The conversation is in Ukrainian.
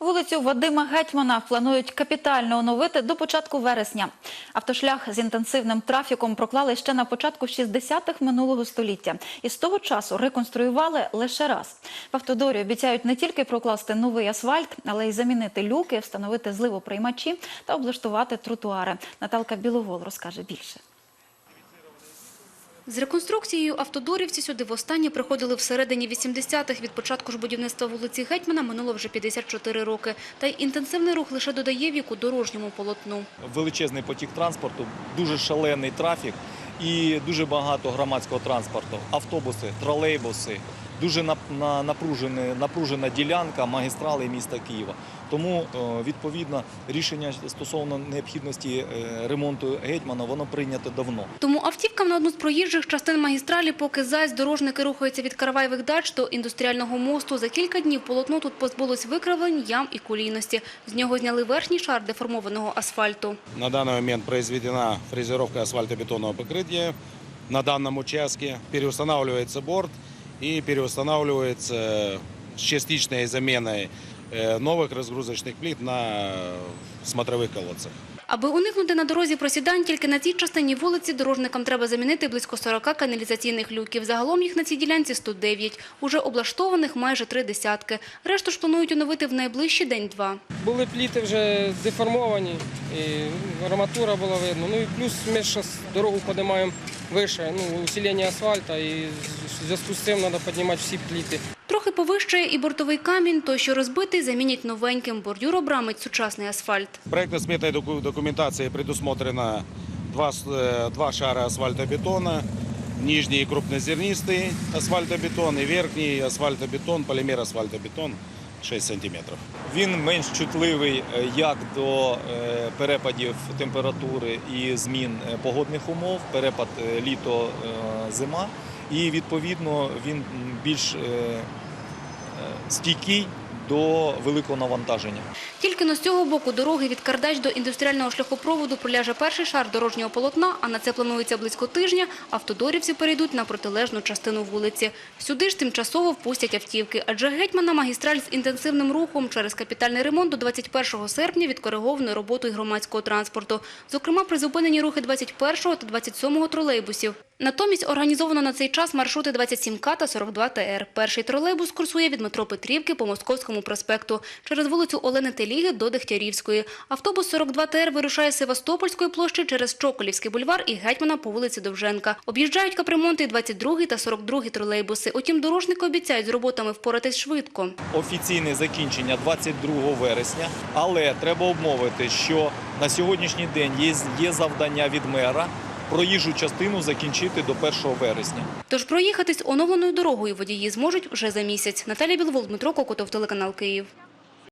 Вулицю Вадима Гетьмана планують капітально оновити до початку вересня. Автошлях з інтенсивним трафіком проклали ще на початку 60-х минулого століття. І з того часу реконструювали лише раз. В автодорі обіцяють не тільки прокласти новий асфальт, але й замінити люки, встановити зливоприймачі та облаштувати тротуари. Наталка Біловол розкаже більше. З реконструкцією автодорівці сюди востаннє приходили всередині 80-х. Від початку ж будівництва вулиці Гетьмана минуло вже 54 роки. Та й інтенсивний рух лише додає віку дорожньому полотну. величезний потік транспорту, дуже шалений трафік і дуже багато громадського транспорту, автобуси, тролейбуси, дуже напружена, напружена ділянка магістрали міста Києва. Тому е, відповідно рішення стосовно необхідності е, ремонту гетьмана воно прийнято давно. Тому автівкам на одну з проїжджих частин магістралі, поки зась дорожники рухаються від Караваєвих дач до індустріального мосту, за кілька днів полотно тут позбулось викривлень, ям і колійності. З нього зняли верхній шар деформованого асфальту. На данный момент произведена фрезеровка асфальтобетонного покрытия. На данном участке переустанавливается борт и переустанавливается с частичной заменой э, новых разгрузочных плит на смотровых колодцах. Аби уникнути на дорозі просідань, тільки на цій частині вулиці дорожникам треба замінити близько 40 каналізаційних люків. Загалом їх на цій ділянці 109. Уже облаштованих майже три десятки. Решту ж планують оновити в найближчі день-два. Були пліти вже деформовані, і арматура була видно. Ну і плюс ми зараз дорогу піднімаємо вище, ну, усилення асфальту, і в зв'язку з цим треба піднімати всі пліти. Трохи повищає і бортовий камінь, той, що розбитий, замінять новеньким. Бордюр обрамить сучасний асфальт. Проектно-сметной доку- документации предусмотрено два, с- э, два шара асфальтобетона, нижний крупнозернистый асфальтобетон и верхний асфальтобетон, полимер асфальтобетон 6 сантиметров. Він менш чутливий е, як до е, перепадів температури і змін е, погодних умов, перепад літо-зима, і відповідно він більш стійкий до великого навантаження. Тільки но з цього боку дороги від Кардач до індустріального шляхопроводу проляже перший шар дорожнього полотна, а на це планується близько тижня. Автодорівці перейдуть на протилежну частину вулиці. Сюди ж тимчасово впустять автівки, адже гетьмана магістраль з інтенсивним рухом через капітальний ремонт до 21 серпня відкоригованою роботою громадського транспорту. Зокрема, призупинені рухи 21 та 27 тролейбусів. Натомість організовано на цей час маршрути 27К та 42ТР. Перший тролейбус курсує від метро Петрівки по Московському проспекту через вулицю Олени Теліги до Дегтярівської. Автобус 42ТР вирушає з Севастопольської площі через Чоколівський бульвар і Гетьмана по вулиці Довженка. Об'їжджають капремонти 22 та 42 тролейбуси. Утім, дорожники обіцяють з роботами впоратись швидко. Офіційне закінчення 22 вересня, але треба обмовити, що на сьогоднішній день є завдання від мера проїжджу частину закінчити до 1 вересня. Тож проїхатись оновленою дорогою водії зможуть вже за місяць. Наталія Біловол, Дмитро Кокотов, телеканал Київ.